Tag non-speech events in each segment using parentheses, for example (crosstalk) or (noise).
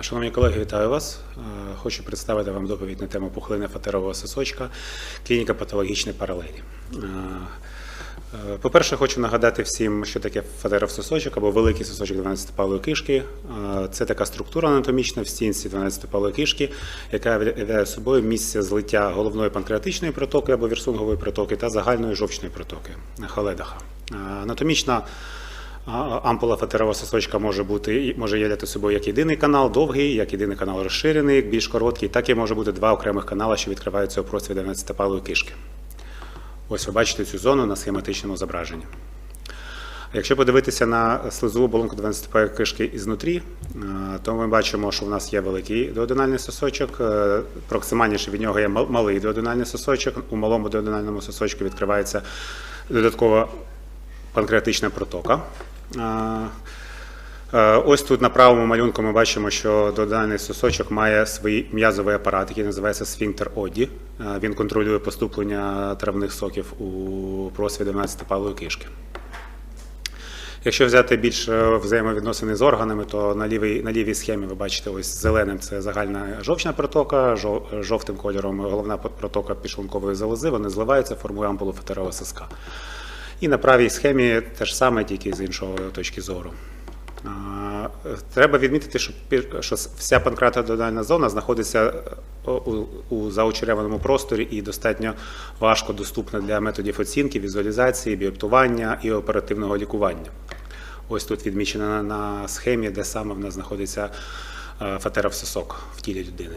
Шановні колеги, вітаю вас. Е, Хочу представити вам доповідь на тему пухлини фатерового сосочка, клініка патологічної паралелі. Е, е, По-перше, хочу нагадати всім, що таке фатеров сосочок або великий сосочок 12-палої кишки. Це така структура анатомічна в стінці 12-палої кишки, яка являє собою місце злиття головної панкреатичної протоки або вірсунгової протоки та загальної жовчної протоки халедаха. Анатомічна Ампула фатерова сосочка може бути може являти собою як єдиний канал, довгий, як єдиний канал розширений, більш короткий, так і може бути два окремих канали, що відкриваються у просторі 12-палої кишки. Ось ви бачите цю зону на схематичному зображенні. Якщо подивитися на слизову оболонку 12-палої кишки ізнутрі, е, то ми бачимо, що в нас є великий дуоденальний сосочок, е, проксимальніше від нього є малий дуоденальний сосочок. У малому дуоденальному сосочку відкривається додаткова панкреатична протока. Е, Ось тут на правому малюнку ми бачимо, що доданий сосочок має свій м'язовий апарат, який називається сфінктер Оді. Е, Він контролює поступлення травних соків у просвіт 12-палої кишки. Якщо взяти більш е, взаємовідносини з органами, то на лівій, на лівій схемі ви бачите ось зеленим це загальна жовчна протока, жовтим кольором головна протока підшлункової залози, вони зливаються, формує ампулу фатерова соска. І на правій схемі те ж саме, тільки з іншого точки зору. Треба відмітити, що що вся панкратодональна зона знаходиться е, у, у заочереваному просторі і достатньо важко доступна для методів оцінки, візуалізації, біоптування і оперативного лікування. Ось тут відмічено на, на схемі, де саме в нас знаходиться е, фатеров сосок в тілі людини.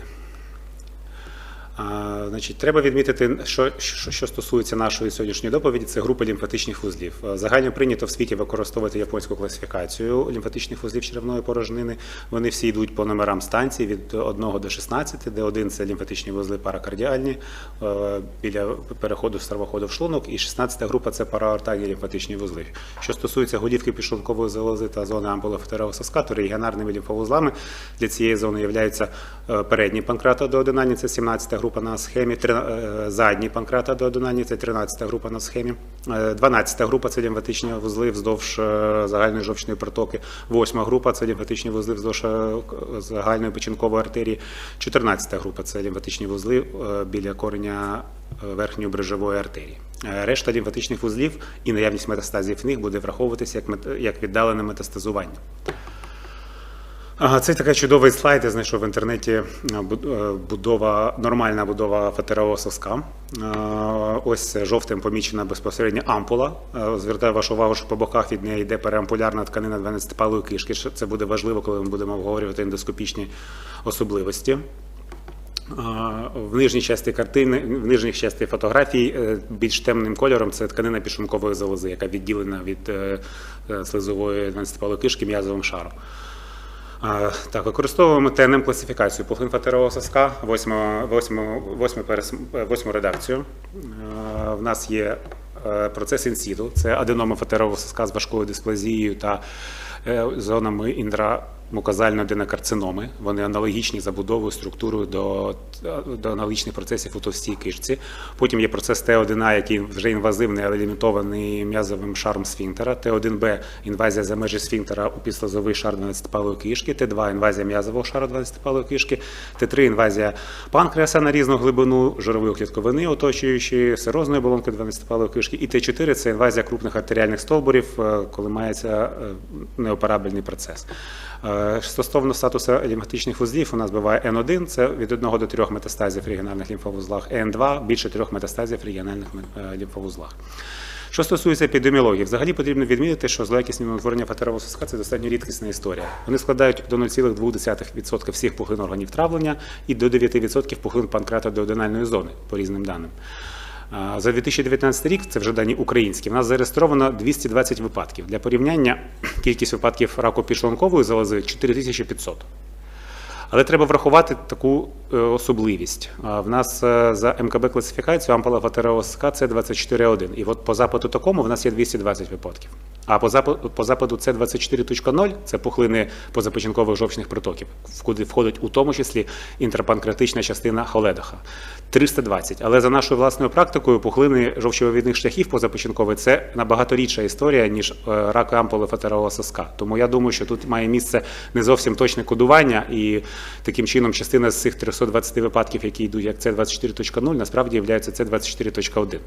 Значить, треба відмітити, що, що, стосується нашої сьогоднішньої доповіді, це групи лімфатичних вузлів. Е, Загально прийнято в світі використовувати японську класифікацію лімфатичних вузлів черевної порожнини. Вони всі йдуть по номерам станцій від 1 до 16, де один це лімфатичні вузли паракардіальні е, біля переходу стравоходу в шлунок, і 16 група це параортальні лімфатичні вузли. Що стосується голівки підшлункової залози та зони ампулофатерового соска, то регіонарними лімфовузлами для цієї зони являються е, передні панкратодоодинальні, це 17 група на схемі, е, задні панкратодоодинальні, це 13 група на схемі, е, 12 група це лімфатичні вузли вздовж е, загальної жовчної протоки, 8 група це лімфатичні вузли вздовж е, загальної печінкової артерії, 14 група це лімфатичні вузли е, біля кореня е, верхньої брижової артерії. Е, Решта лімфатичних вузлів і наявність метастазів в них буде враховуватися як, як віддалене метастазування. Це такий чудовий слайд, я знайшов в інтернеті е, е, будова, нормальна будова фатерового соска. Е, Ось жовтим помічена безпосередньо ампула. Звертаю вашу увагу, що по боках від неї йде переампулярна тканина 12-палої кишки. Це буде важливо, коли ми будемо обговорювати ендоскопічні особливості. В нижній часті картини, в нижній часті фотографії більш темним кольором це тканина підшлункової залози, яка відділена від слизової 12-палої кишки м'язовим шаром. Так, використовуємо ТНМ класифікацію пухлин фатерового соска, восьму, редакцію. Е, В нас є е, процес інсіду, це аденома фатерового соска з важкою дисплазією та е, зонами інтрамукозальної аденокарциноми. Вони аналогічні забудовою, структурою до, до аналогічних процесів у товстій кишці. Потім є процес Т1А, який вже інвазивний, але лімітований м'язовим шаром сфінктера. Т1Б інвазія за межі сфінктера у підслизовий шар 12-палої кишки. Т2 інвазія м'язового шару 12-палої кишки. Т3 інвазія панкреаса на різну глибину, жирової клітковини, оточуючи сирозної оболонки 12-палої кишки. І Т4 це інвазія крупних артеріальних стовбурів, е, коли мається е, неоперабельний процес. Е, Стосовно статусу лімфатичних вузлів, у нас буває Н1, це від 1 до 3 метастазів в регіональних лімфовузлах, Н2 більше 3 метастазів в регіональних е, лімфовузлах. Що стосується епідеміології, взагалі потрібно відмітити, що злоякісні утворення фатерового соска це достатньо рідкісна історія. Вони складають до 0,2% всіх пухлин органів травлення і до 9% пухлин панкратодеоденальної зони, по різним даним. За 2019 рік, це вже дані українські, в нас зареєстровано 220 випадків. Для порівняння (clears throat) кількість випадків раку підшлункової залози 4500. Але треба врахувати таку е, особливість. В нас е, за МКБ класифікацію ампула фатерового соска це 24,1. І от по запиту такому в нас є 220 випадків. А по западу, по западу це 24.0, це пухлини позапечінкових жовчних притоків, куди входить у тому числі інтрапанкреатична частина холедаха. 320. Але за нашою власною практикою, пухлини жовчовивідних шляхів позапечінкових це набагато рідша історія, ніж е, рак ампули фатерового соска. Тому я думаю, що тут має місце не зовсім точне кодування, і таким чином частина з цих 320 випадків, які йдуть як це 24.0, насправді є це 24.1.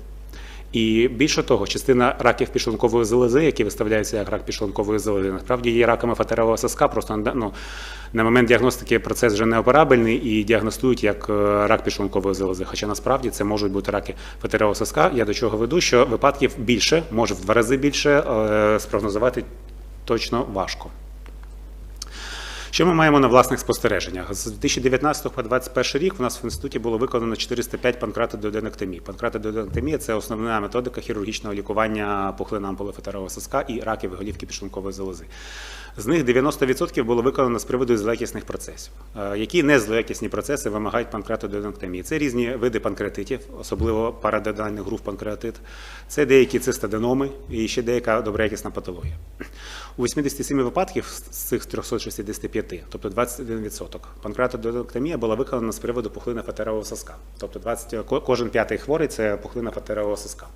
І більше того, частина раків підшлункової залози, які виставляються як рак підшлункової залози, насправді є раками фатерового соска. Просто ну, на момент діагностики процес вже неоперабельний і діагностують як е, рак підшлункової залози. Хоча насправді це можуть бути раки фатерового соска. Я до чого веду, що випадків більше, може в два рази більше, е, спрогнозувати точно важко. Що ми маємо на власних спостереженнях? З 2019 по 2021 рік у нас в інституті було виконано 405 панкратододенектомій. Панкратододенектомія – це основна методика хірургічного лікування пухлина ампулофетерового соска і раків голівки підшлункової залози. З них 90% було виконано з приводу злоякісних процесів. Е, Які незлоякісні процеси вимагають панкратододенектомії? Це різні види панкреатитів, особливо парадональних груп панкреатит. Це деякі цистаденоми і ще деяка доброякісна патологія. У 87 випадків з цих 365, тобто 21%, панкратододектомія була виконана з приводу пухлини фатерового соска. Тобто 20, кожен п'ятий хворий це пухлина фатерового соска.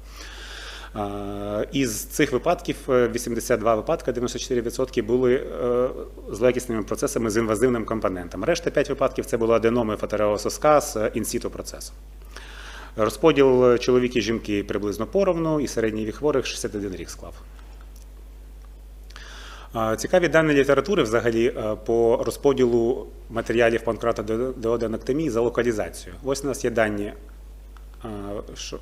Е, Із цих випадків е, 82 випадки, 94% були е, злоякісними процесами з інвазивним компонентом. Решта 5 випадків це були аденоми фатерового соска з інсіту процесом. Розподіл е, чоловіки і жінки приблизно поровну, і середній вік хворих 61 рік склав. Цікаві дані літератури взагалі е, по розподілу матеріалів панкратодеоденектомії за локалізацією. Ось у нас є дані, е,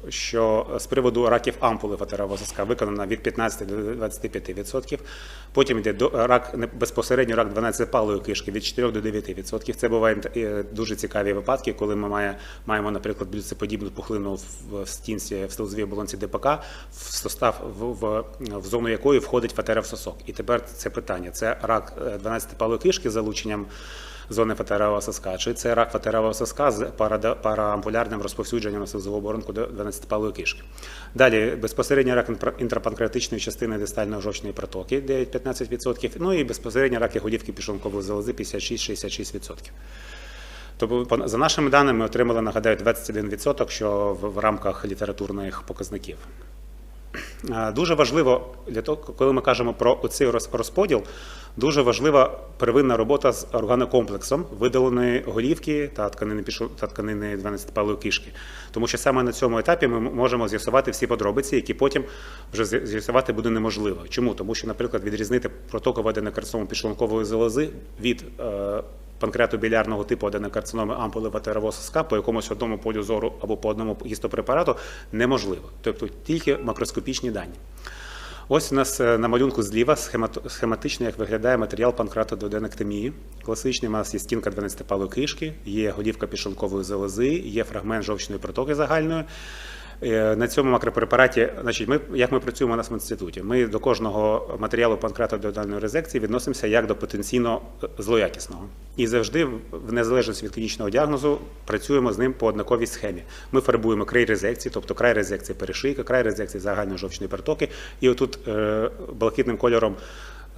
що- з приводу раків ампули фатерового соска виконано від 15 до 25%. Потім йде рак безпосередньо рак 12-палої кишки від 4 до 9%. Це бувають е, дуже цікаві випадки, коли ми має, маємо, наприклад, блюдцеподібну пухлину в, стінці в стелзовій оболонці ДПК, в состав в, в, зону якої входить фатеров сосок. І тепер це питання: це рак 12-палої кишки з залученням зони фатерового соска, чи це рак фатерового соска з параампулярним розповсюдженням на слизову оборонку до 12-палої кишки. Далі безпосередньо рак інтрапанкреатичної частини дистальної жовчної протоки 9-15%, ну і безпосередньо раки голівки пішлункової залози 56-66%. Тобто, за нашими даними, отримали, нагадаю, 21%, що в рамках літературних показників. Е, Дуже важливо для того, коли ми кажемо про роз- розподіл, дуже важлива первинна робота з органокомплексом видаленої голівки та тканини та тканини 12-палої кишки. Тому що саме на цьому етапі ми можемо з'ясувати всі подробиці, які потім вже з'ясувати буде неможливо. Чому? Тому що, наприклад, відрізнити протокову аденокарциному підшлункової залози від е, панкреатобілярного типу аденокарциноми ампули ватерового соска по якомусь одному полю зору або по одному гістопрепарату неможливо. Тобто тільки макроскопічні дані. Ось у нас е, на малюнку зліва схематично, як виглядає матеріал панкратододенектомії. Класичний у нас є стінка 12-палої кишки, є голівка пішункової залози, є фрагмент жовчної протоки загальної. Е, На цьому макропрепараті, значить, ми як ми працюємо у нас в інституті. Ми до кожного матеріалу панкратододальної резекції відносимося як до потенційно е, злоякісного. І завжди, в незалежності від клінічного діагнозу, працюємо з ним по однаковій схемі. Ми фарбуємо край резекції, тобто край резекції перешийка, край резекції загальної жовчної протоки. І отут е, блакитним кольором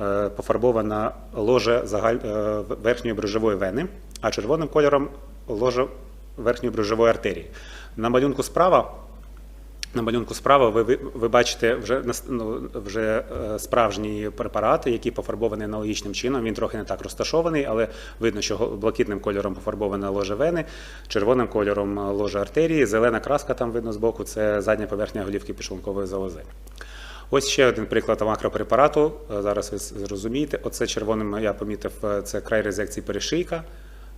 е, пофарбована ложе загаль... верхньої брюжової вени, а червоним кольором ложе верхньої брюжової артерії. На малюнку справа на малюнку справа ви, ви, бачите вже, ну, вже е, справжні препарати, які пофарбовані аналогічним чином. Він трохи не так розташований, але видно, що блакитним кольором пофарбоване ложе вени, червоним кольором е, ложе артерії, зелена краска там видно збоку це задня поверхня голівки пішлункової залози. Ось ще один приклад макропрепарату. Е, Зараз ви зрозумієте. Оце червоним я помітив, це край резекції перешийка.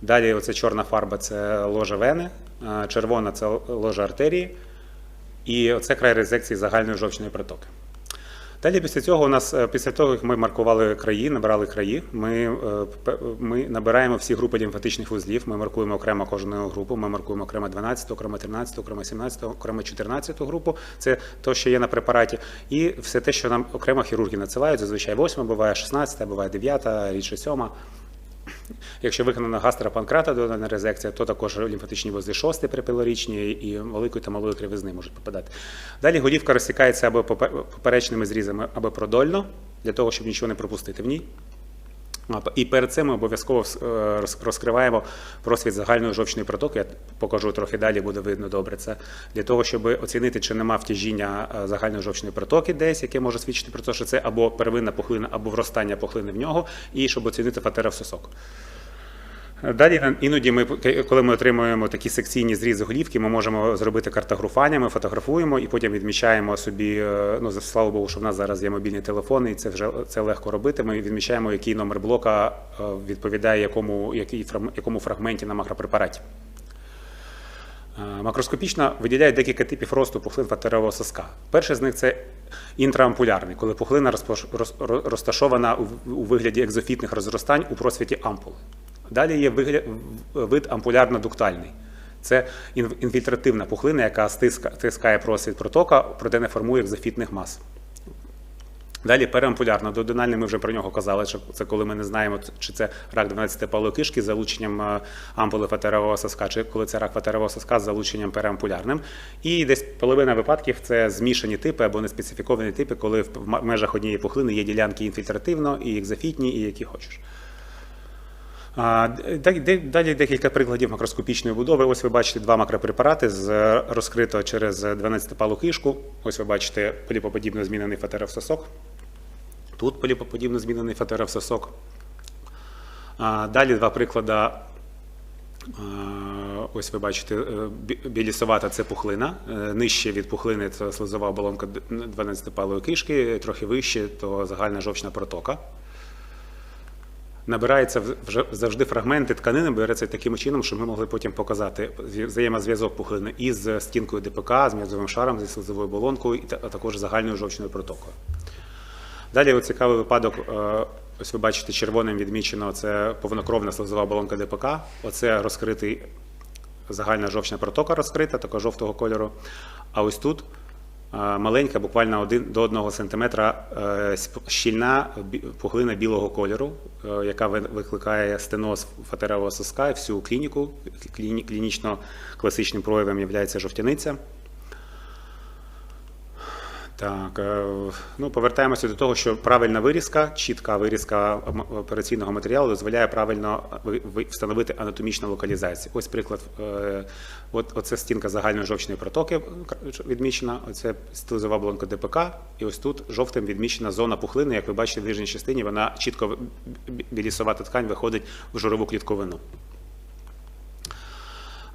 Далі оце чорна фарба це ложа вени, червона це ложа артерії. І оце край резекції загальної жовчної протоки. Далі після цього у нас, е, після того, як ми маркували краї, набрали краї, ми, е, ми набираємо всі групи лімфатичних вузлів, ми маркуємо окремо кожну групу, ми маркуємо окремо 12, окремо 13, окремо 17, окремо 14 групу. Це те, що є на препараті. І все те, що нам окремо хірурги надсилають, зазвичай 8 буває 16, буває 9, рідше 7. Якщо виконана гастропанкрата додана резекція, то також лімфатичні вузи шости припилорічні і великої та малої кривизни можуть попадати. Далі голівка розсікається або поперечними зрізами, або продольно, для того, щоб нічого не пропустити в ній. А, І перед цим ми обов'язково е, розкриваємо просвіт загальної жовчної протоки. Я покажу трохи далі, буде видно добре це. Для того, щоб оцінити, чи нема втяжіння е, загальної жовчної протоки десь, яке може свідчити про те, що це або первинна пухлина, або вростання пухлини в нього, і щоб оцінити фатеровсосок. Далі іноді ми, коли ми отримуємо такі секційні зрізи голівки, ми можемо зробити картографування, ми фотографуємо і потім відмічаємо собі. е, Ну слава Богу, що в нас зараз є мобільні телефони, і це вже це легко робити. Ми відмічаємо, який номер блока е, відповідає якому, який, якому фрагменті на макропрепараті. Е, Макроскопічно виділяють декілька типів росту пухлин фатерового соска. Перший з них це інтраампулярний, коли пухлина розташована у вигляді екзофітних розростань у просвіті ампули. Далі є вид ампулярно-дуктальний. Це інфільтративна пухлина, яка стискає просвіт протока, проте не формує екзофітних мас. Далі переампулярно додинальний, ми вже про нього казали, що це коли ми не знаємо, чи це рак 12-палої кишки з залученням е, ампули фатерового соска, чи коли це рак фатерового соска з залученням переампулярним. І десь половина випадків це змішані типи або неспецифіковані типи, коли в межах однієї пухлини є ділянки інфільтративно, і екзофітні, і які хочеш. Далі декілька прикладів макроскопічної будови. Ось ви бачите два макропрепарати з розкрито через 12-палу кишку. Ось ви бачите поліпоподібно змінений фатеровсосок. Тут поліпоподібно змінений фатеровсосок. Далі два приклади. Ось ви бачите, е, бі- білісовата це пухлина. Е, Нижче від пухлини це слизова оболонка 12-палої кишки, трохи вище то загальна жовчна протока. Набирається вже завжди фрагменти тканини, береться таким чином, щоб ми могли потім показати взаємозв'язок пухлини із стінкою ДПК, з м'язовим шаром, зі слизовою та- а також загальною жовчною протокою. Далі цікавий випадок. е, Ось ви бачите, червоним відмічено це повнокровна слизова оболонка ДПК. Оце розкритий загальна жовчна протока розкрита, такого жовтого кольору. А ось тут маленька, буквально один до 1 см щільна бі- пухлина білого кольору, е, яка ви- викликає стеноз фатерового соска і всю клініку. Кліні- Клінічно класичним проявом є жовтяниця. Так, е, ну повертаємося до того, що правильна вирізка, чітка вирізка операційного матеріалу дозволяє правильно ви- ви- встановити анатомічну локалізацію. Ось приклад. е, От оце стінка загальної жовчної протоки відмічена. Оце стилизова оболонка ДПК, і ось тут жовтим відмічена зона пухлини. Як ви бачите, в нижній частині вона чітко б- б- ткань виходить в жирову клітковину.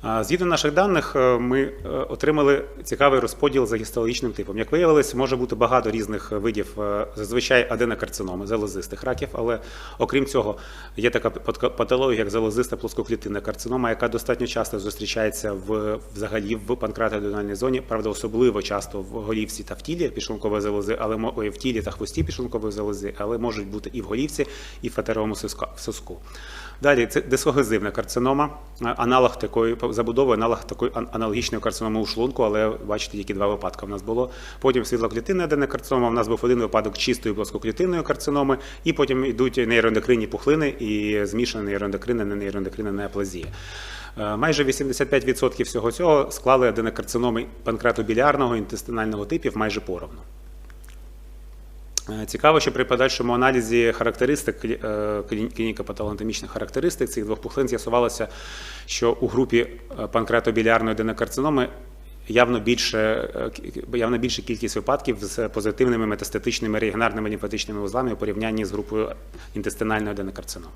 Згідно наших даних, е, ми е, отримали цікавий розподіл за гістологічним типом. Як виявилось, може бути багато різних видів, е, зазвичай аденокарциноми, залозистих раків, але окрім цього, є така патологія, як залозиста плоскоклітинна карцинома, яка достатньо часто зустрічається в взагалі в панкратоаденальній зоні, правда, особливо часто в голівці та в тілі пішлункової залози, але ой, в тілі та хвості пішлункової залози, але можуть бути і в голівці, і в фатеровому соску. Далі це дисогезивна карцинома, аналог такої забудови, аналог такої аналогічної карциноми у шлунку, але бачите, які два випадки в нас було. Потім світлоклітинна аденокарцинома, в нас був один випадок чистої плоскоклітинної карциноми, і потім йдуть нейроендокринні пухлини і змішана нейроендокринна, не нейроендокринна неоплазія. Е, Майже 85% всього цього склали аденокарциноми панкратобілярного інтестинального типів майже поровну. Е, Цікаво, що при подальшому аналізі характеристик е, клініко-патологоанатомічних характеристик цих двох пухлин з'ясувалося, що у групі е, панкреатобілярної денокарциноми явно більше, явно більша кількість випадків з позитивними метастатичними регіонарними лімфатичними вузлами у порівнянні з групою інтестинальної аденокарциноми.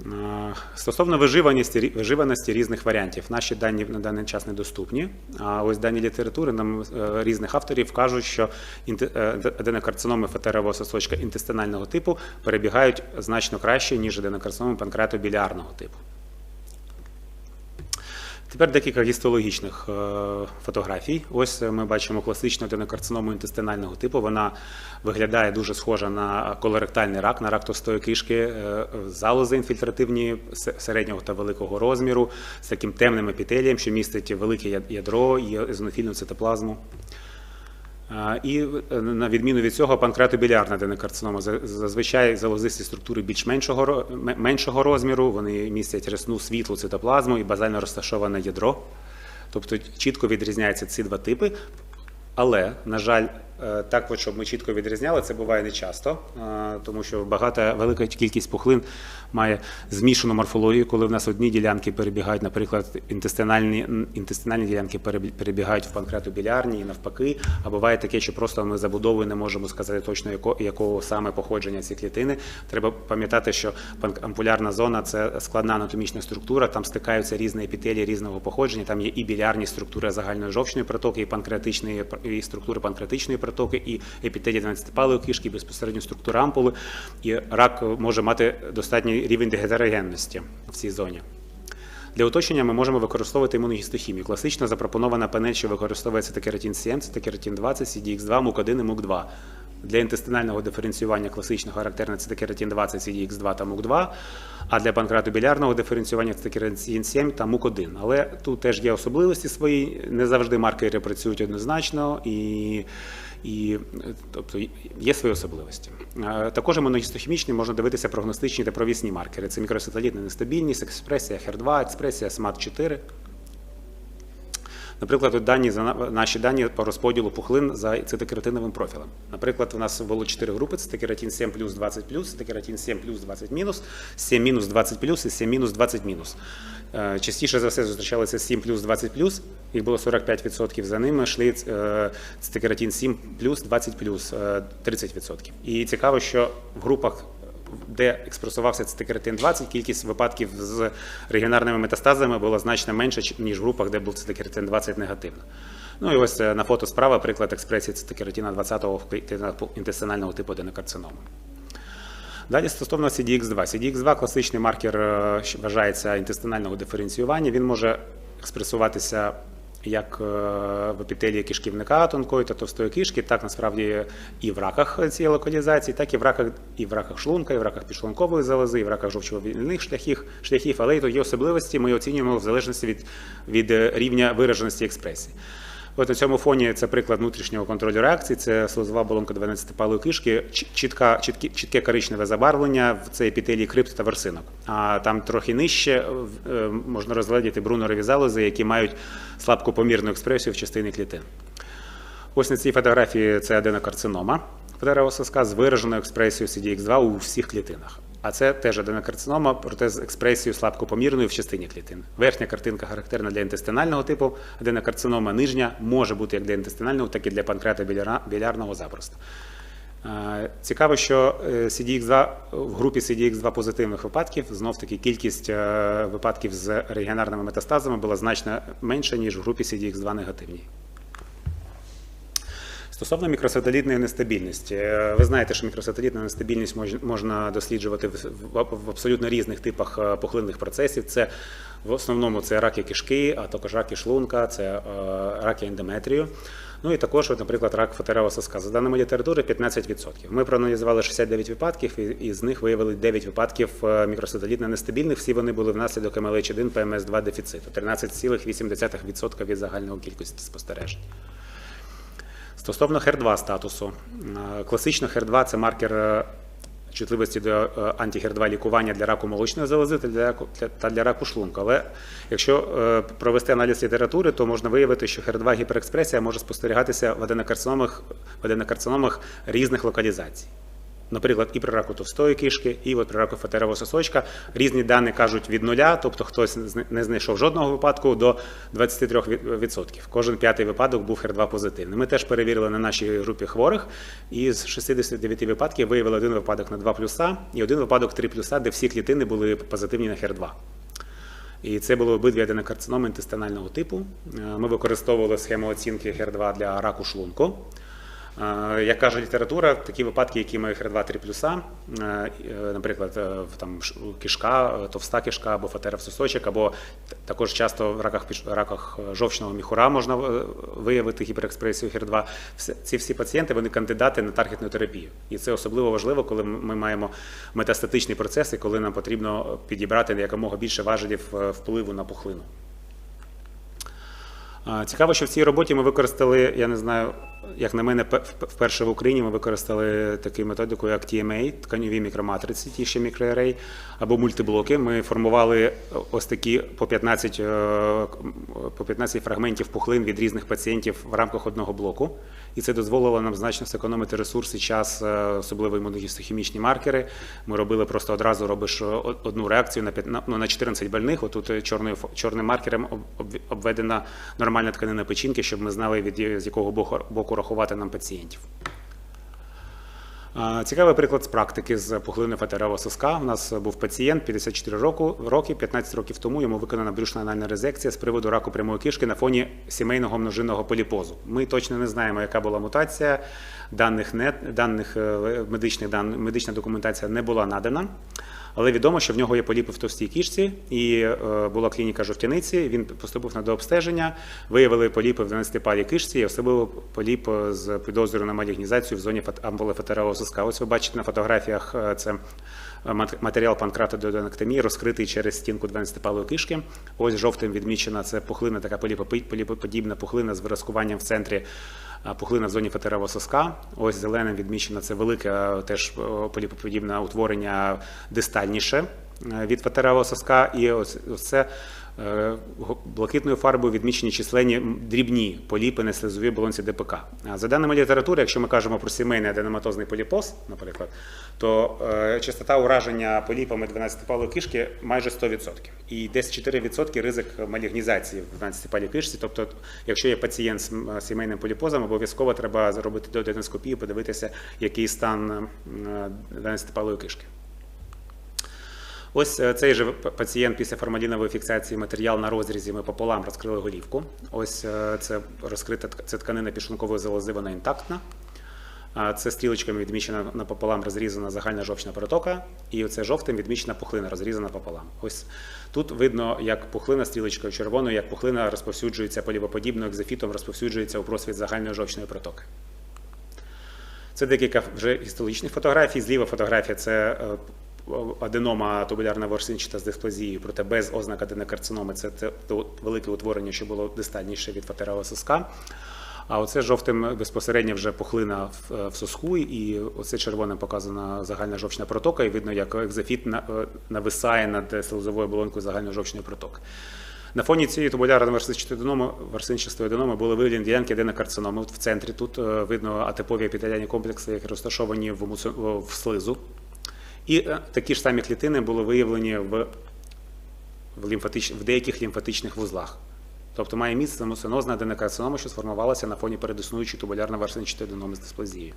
Е, Стосовно виживаності, виживаності різних варіантів, наші дані на даний час недоступні. А ось дані літератури нам е, різних авторів кажуть, що е, аденокарциноми фатерового сосочка інтестинального типу перебігають значно краще, ніж аденокарциноми панкреатобілярного типу. Тепер декілька гістологічних е, фотографій. Ось е, ми бачимо класичну аденокарциному інтестинального типу. Вона виглядає дуже схожа на колоректальний рак, на рак товстої кишки, е, залози інфільтративні середнього та великого розміру з таким темним епітелієм, що містить велике ядро і езонофільну цитоплазму. І е, на відміну від цього, панкреатобілярна аденокарцинома за- зазвичай залозисті структури більш меншого, меншого розміру, вони містять рясну світлу цитоплазму і базально розташоване ядро. Тобто чітко відрізняються ці два типи. Але, на жаль, так, от, щоб ми чітко відрізняли, це буває не часто, е, тому що багата велика кількість пухлин має змішану морфологію, коли в нас одні ділянки перебігають, наприклад, інтестинальні, інтестинальні ділянки перебі- перебігають в панкреатобілярні і навпаки. А буває таке, що просто ми забудовою не можемо сказати точно, яко, якого саме походження ці клітини. Треба пам'ятати, що ампулярна зона це складна анатомічна структура, там стикаються різні епітелії різного походження. Там є і білярні структури загальної жовчної протоки, і панкреатичної і структури панкреатичної протоки, і епітелії 12-палої кишки, безпосередньо структура ампули. І рак може мати достатній рівень дегетерогенності в цій зоні. Для уточнення ми можемо використовувати імуногістохімію. Класично запропонована панель, що використовується текератин 7, це текератин 20, CDX2, МУК1 і МУК2. Для інтестинального диференціювання класичного характерно це текератин 20, CDX2 та МУК2, а для панкреатобілярного диференціювання це текератин 7 та МУК1. Але тут теж є особливості свої, не завжди маркери працюють однозначно і і е, тобто є свої особливості. Е, Також імуногістохімічні можна дивитися прогностичні та провісні маркери. Це мікросателітна нестабільність, експресія HER2, експресія SMAT4. Наприклад, дані наші дані по розподілу пухлин за цитокератиновим профілем. Наприклад, у нас було 4 групи: це текератин 7 плюс 20 плюс, текератин 7 плюс 20 мінус, 7 мінус 20 плюс і 7 мінус 20 мінус. Е, Частіше за все зустрічалися 7 плюс 20 плюс, їх було 45%. За ними йшли е, цитокератин 7 плюс 20 плюс, е, 30%. І цікаво, що в групах де експресувався цитокератин 20, кількість випадків з регіонарними метастазами була значно менша, ніж в групах, де був цитокератин 20 негативно. Ну і ось е, на фото справа приклад експресії цитокератина 20 в клітинах інтестинального типу аденокарциноми. Далі стосовно CDX2. CDX2 класичний маркер е, вважається інтестинального диференціювання. Він може експресуватися як е, в епітелії кишківника тонкої та товстої кишки, так насправді і в раках цієї локалізації, так і в раках, і в раках шлунка, і в раках підшлункової залози, і в раках жовчовільних шляхів, шляхів, але і то є особливості ми оцінюємо в залежності від, від е, рівня вираженості експресії. От на цьому фоні це приклад внутрішнього контролю реакції. Це слозова оболонка 12-палої кишки, чітка, чіткі, чітке коричневе забарвлення в цій епітелії крипт та версинок. А там трохи нижче е, можна розглядіти брунорові залози, які мають слабкопомірну експресію в частині клітин. Ось на цій фотографії це аденокарцинома фатереососка з вираженою експресією CDX2 у всіх клітинах. А це теж аденокарцинома, проте з експресією слабкопомірною в частині клітин. Верхня картинка характерна для інтестинального типу аденокарцинома, нижня може бути як для інтестинального, так і для панкреатобілярного запросто. Е, Цікаво, що е, CDX2 в групі CDX2 позитивних випадків знов таки кількість е, випадків з регіонарними метастазами була значно менша, ніж в групі CDX2 негативній. Стосовно мікросателітної нестабільності, Е, ви знаєте, що мікросателітна нестабільність можна досліджувати в, абсолютно різних типах е, пухлинних процесів. Це в основному це раки кишки, а також раки шлунка, це е, раки ендометрію. Ну і також, наприклад, рак фатеревого соска. За даними літератури, 15%. Ми проаналізували 69 випадків, і, з них виявили 9 випадків мікросателітно нестабільних. Всі вони були внаслідок МЛH1 ПМС2 дефіциту, 13,8% від загальної кількості спостережень. Стосовно HER2 статусу, Е, класично HER2 це маркер е, чутливості до е, анті-HER2 лікування для раку молочної залози та для та для раку шлунку. Але якщо провести аналіз літератури, то можна виявити, що HER2 гіперекспресія може спостерігатися в аденокарциномах, в аденокарциномах різних локалізацій. Наприклад, і при раку товстої кишки, і от при раку фатерового сосочка. Різні дані кажуть від нуля, тобто хтось не знайшов жодного випадку до 23%. Кожен п'ятий випадок був HER2 позитивний. Ми теж перевірили на нашій групі хворих, і з 69 випадків виявили один випадок на 2 плюса і один випадок 3 плюса, де всі клітини були позитивні на HER2. І це були обидві аденокарциноми інтестинального типу. Е, Ми використовували схему оцінки HER2 для раку шлунку. Е, Як каже література, такі випадки, які мають HER2 3 плюса, е, е, наприклад, в там кишка, товста кишка або фатеров сосочок, або також часто в раках раках жовчного міхура можна виявити гіперекспресію HER2. Ці всі пацієнти вони кандидати на таргетну терапію. І це особливо важливо, коли ми маємо метастатичний процес і коли нам потрібно підібрати якомога більше важелів впливу на пухлину. Цікаво, що в цій роботі ми використали, я не знаю, як на мене, пе- вперше в Україні ми використали таку методику, як TMA, тканьові мікроматриці, ті ще мікроарей, або мультиблоки. Ми формували ось такі по 15, е, по 15 фрагментів пухлин від різних пацієнтів в рамках одного блоку. І це дозволило нам значно зекономити ресурси, час, е, особливо імуногістохімічні маркери. Ми робили просто одразу робиш одну реакцію на, ну, на 14 больних. Отут е, чорною, чорним маркером об- об- обведена нормальна тканина печінки, щоб ми знали, від з якого боку, боку рахувати нам пацієнтів. Цікавий приклад з практики з пухлини фатеревого соска. У нас був пацієнт 54 року, роки, 15 років тому йому виконана брюшна анальна резекція з приводу раку прямої кишки на фоні сімейного множинного поліпозу. Ми точно не знаємо, яка була мутація. Даних не даних е, медичних дан, медична документація не була надана. Але відомо, що в нього є поліпи в товстій кішці, і е, була клініка жовтяниці. Він поступив на дообстеження, виявили поліпи в 12-палій кишці, і особливо поліп з підозрою на малігнізацію в зоні фат- амбулофатерового. Ось ви бачите на фотографіях е, це мат- матеріал панкратодонектомії, розкритий через стінку 12-палої кишки. Ось жовтим відмічена це пухлина, така поліпоподібна пухлина з виразкуванням в центрі пухлина в зоні фатеревого соска. Ось зеленим відмічено це велике теж поліпоподібне утворення дистальніше е, від фатеревого соска. І ось, це е, блакитною фарбою відмічені численні дрібні поліпи на слизовій болонці ДПК. За даними літератури, якщо ми кажемо про сімейний аденоматозний поліпоз, наприклад, то е, частота ураження поліпами 12-палої кишки майже 100%. І десь 4% ризик малігнізації в 12-палій кишці. Тобто, якщо є пацієнт з сімейним поліпозом, обов'язково треба зробити доденоскопію, подивитися, який стан е, 12-палої кишки. Ось е, цей же пацієнт після формалінової фіксації матеріал на розрізі ми пополам розкрили голівку. Ось е, це розкрита це тканина пішункової залози, вона інтактна. Це стрілочками відмічена напополам розрізана загальна жовчна протока, і оце жовтим відмічена пухлина, розрізана пополам. Ось тут видно, як пухлина стрілочкою червоною, як пухлина розповсюджується полівоподібно екзофітом, розповсюджується у просвіт загальної жовчної протоки. Це декілька вже історичних фотографій. Зліва фотографія це е, аденома тубулярна ворсинчата з дисплазією, проте без ознак аденокарциноми. Це те велике утворення, що було дистальніше від фатерового соска. А оце жовтим безпосередньо вже пухлина в, в соску, і оце червоним показана загальна жовчна протока, і видно, як екзофіт на- нависає над слизовою оболонкою загальної жовчної протоки. На фоні цієї тубулярної ворсинчатої аденоми, були виявлені ділянки аденокарциноми. В центрі тут е, видно атипові епітеліальні комплекси, які розташовані в, муцо- в слизу. І е, такі ж самі клітини були виявлені в, в, лімфатич... в деяких лімфатичних вузлах. Тобто має місце мусинозна аденокарцинома, що сформувалася на фоні передіснуючої тубулярно ворсинчатої аденоми з дисплазією.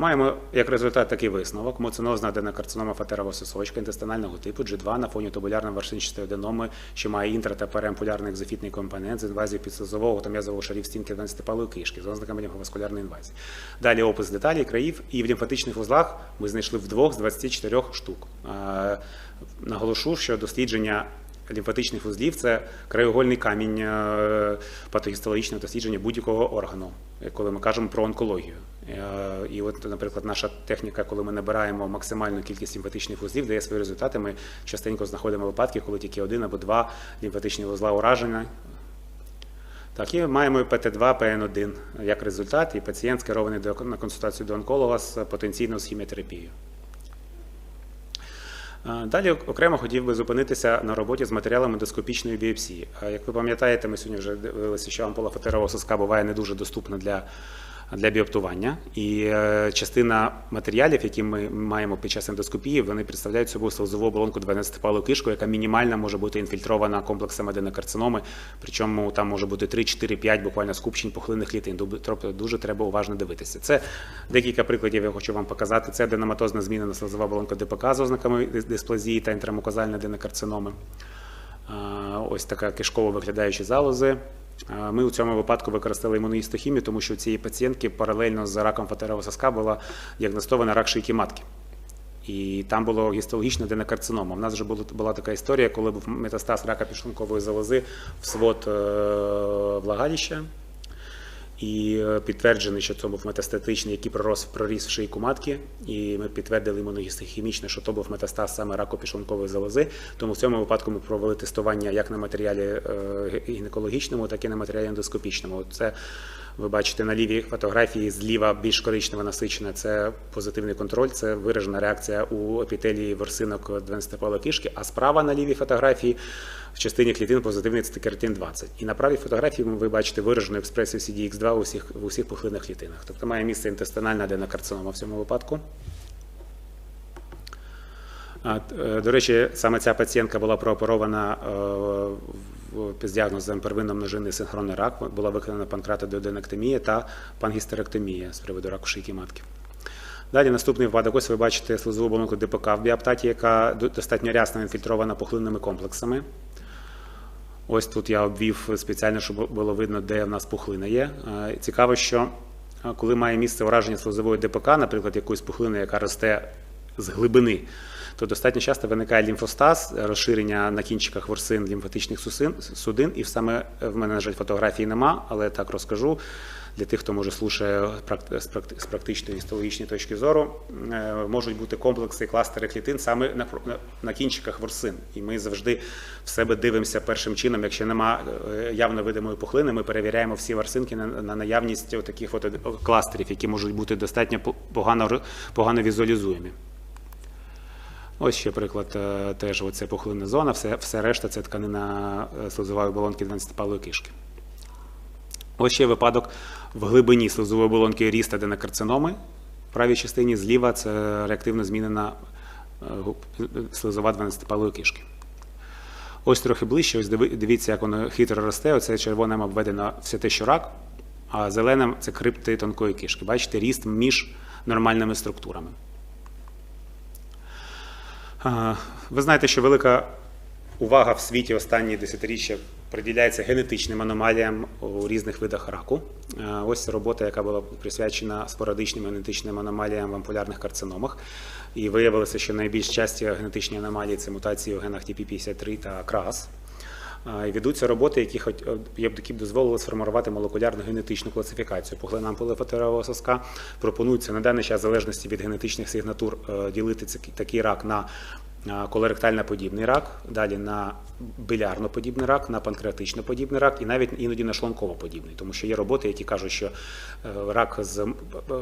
Маємо як результат такий висновок: муцинозна аденокарцинома фатерового сосочка інтестинального типу G2 на фоні тубулярно ворсинчатої аденоми, що має інтра та переампулярний екзофітний компонент з інвазією підслизового та м'язового шарів стінки 12-палої кишки з ознаками лімфоваскулярної інвазії. Далі опис деталей, країв, і в лімфатичних вузлах ми знайшли в двох з 24 штук. Наголошу, що дослідження лімфатичних вузлів це краєугольний камінь е, патогістологічного дослідження будь-якого органу, коли ми кажемо про онкологію. Е, І от, наприклад, наша техніка, коли ми набираємо максимальну кількість лімфатичних вузлів, дає свої результати. Ми частенько знаходимо випадки, коли тільки один або два лімфатичні вузла уражені. Так, і маємо ПТ2, ПН1 як результат, і пацієнт скерований до, на консультацію до онколога з потенційною схіміотерапією. Е, Далі окремо хотів би зупинитися на роботі з матеріалами ендоскопічної біопсії. Е, Як ви пам'ятаєте, ми сьогодні вже дивилися, що ампула фатерового соска буває не дуже доступна для, для біоптування. І е, частина матеріалів, які ми маємо під час ендоскопії, вони представляють собою слизову оболонку 12-палу кишку, яка мінімально може бути інфільтрована комплексом аденокарциноми, причому там може бути 3, 4, 5 буквально скупчень пухлинних клітин. Тобто дуже треба уважно дивитися. Це декілька прикладів, я хочу вам показати. Це аденоматозна змінена слизова оболонка ДПК з ознаками дис- дисплазії та інтрамукозальної аденокарциноми. Ось така кишково виглядаючі залози. Ми у цьому випадку використали імуноїстохімію, тому що у цієї пацієнтки паралельно з раком фатерового соска була діагностована рак шийки матки. І там було гістологічно денокарцинома. У нас вже була, була така історія, коли був метастаз рака підшлункової залози в свод е, влагаліща. І підтверджений, що це був метастатичний, який пророс, проріс в шийку матки. І ми підтвердили імуногістохімічно, що то був метастаз саме раку пішлункової залози. Тому в цьому випадку ми провели тестування як на матеріалі е, гінекологічному, так і на матеріалі ендоскопічному. Це Ви бачите на лівій фотографії зліва більш коричнево насичена. Це позитивний контроль, це виражена реакція у епітелії ворсинок 12-палої кишки. А справа на лівій фотографії в частині клітин позитивний це кератин 20. І на правій фотографії ви бачите виражену експресію CDX2 у всіх, у всіх пухлинних клітинах. Тобто має місце інтестинальна аденокарцинома в цьому випадку. Е, До речі, саме ця пацієнтка була прооперована е, в- з діагнозом первинно множинний синхронний рак. Була виконана панкратодіоденектомія та пангістеректомія з приводу раку шийки матки. Далі наступний випадок. Ось ви бачите слизову оболонку ДПК в біоптаті, яка достатньо рясно інфільтрована пухлинними комплексами. Ось тут я обвів спеціально, щоб було видно, де в нас пухлина є. Е, Цікаво, що е, коли має місце ураження слизової ДПК, наприклад, якоїсь пухлини, яка росте з глибини, то достатньо часто виникає лімфостаз, розширення на кінчиках ворсин лімфатичних сусин- судин. І саме в мене, на жаль, фотографії нема, але так розкажу. Для тих, хто може слушає з практи- з практичної гістологічної точки зору, е, можуть бути комплекси кластери клітин саме на, на, кінчиках ворсин. І ми завжди в себе дивимося першим чином. Якщо нема е, явно видимої пухлини, ми перевіряємо всі ворсинки на, на наявність таких от кластерів, які можуть бути достатньо по- погано, погано візуалізуємі. Ось ще приклад е, теж оце пухлинна зона, все, все решта це тканина е, слизової оболонки 12-палої кишки. Ось ще випадок в глибині слизової оболонки ріст аденокарциноми. В правій частині зліва це реактивно змінена е, слизова 12-палої кишки. Ось трохи ближче, ось дивіться, як воно хитро росте. Оце червоним обведено все те, що рак, а зеленим це крипти тонкої кишки. Бачите, ріст між нормальними структурами. Ви знаєте, що велика увага в світі останні десятиріччя приділяється генетичним аномаліям у різних видах раку. Ось робота, яка була присвячена спорадичним генетичним аномаліям в ампулярних карциномах. І виявилося, що найбільш часті генетичні аномалії це мутації у генах TP53 та КРАС. Ведуться роботи, які хоч які б дозволили сформувати молекулярну генетичну класифікацію пухлинам полифатерового соска. Пропонується на даний час, в залежності від генетичних сигнатур, е, ділити такий рак на е, колоректально-подібний рак, далі на білярно-подібний рак, на панкреатично-подібний рак і навіть іноді на шлунково-подібний. Тому що є роботи, які кажуть, що е, рак з,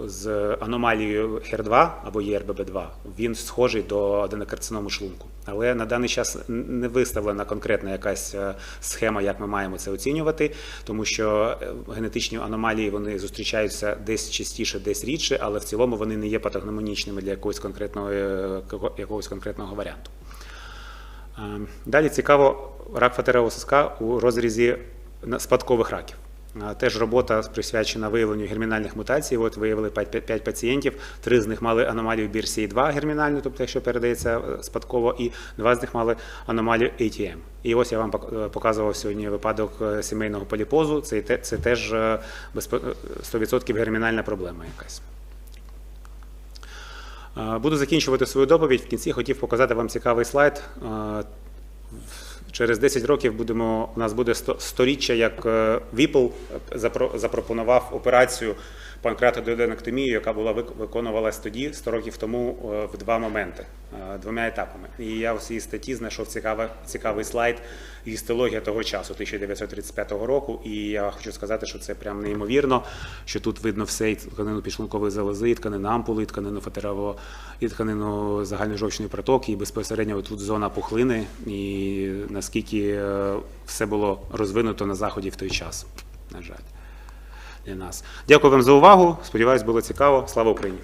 з аномалією HER2 або ЄРББ2, він схожий до аденокарциному шлунку. Але на даний час не виставлена конкретна якась е, схема, як ми маємо це оцінювати, тому що е, генетичні аномалії вони зустрічаються десь частіше, десь рідше, але в цілому вони не є патогномонічними для якогось конкретного, е, якогось конкретного варіанту. Е, Далі цікаво рак фатерового соска у розрізі спадкових раків. Теж робота присвячена виявленню гермінальних мутацій. От виявили 5, пацієнтів, три з них мали аномалію BRCA2 гермінальну, тобто якщо передається е, спадково, і два з них мали аномалію ATM. І ось я вам е, показував сьогодні випадок е, сімейного поліпозу. Це, це теж е, безпо- е, 100% гермінальна проблема якась. Буду закінчувати свою доповідь. В кінці хотів показати вам цікавий слайд. Е, Через 10 років будемо, у нас буде сто- сторіччя, як е, Віпл запропонував операцію панкреатодіоденектомію, яка була виконувалась тоді, 100 років тому, е, в два моменти, е, двома етапами. І я у цій статті знайшов цікавий, цікавий слайд гістологія того часу, 1935 року. І я хочу сказати, що це прям неймовірно, що тут видно все, і тканину підшлункової залози, і тканину ампули, і тканину фатерового, і тканину загальножовчної протоки, і безпосередньо тут зона пухлини, і наскільки е, все було розвинуто на заході в той час. На жаль, для нас. Дякую вам за увагу. Сподіваюсь, було цікаво. Слава Україні!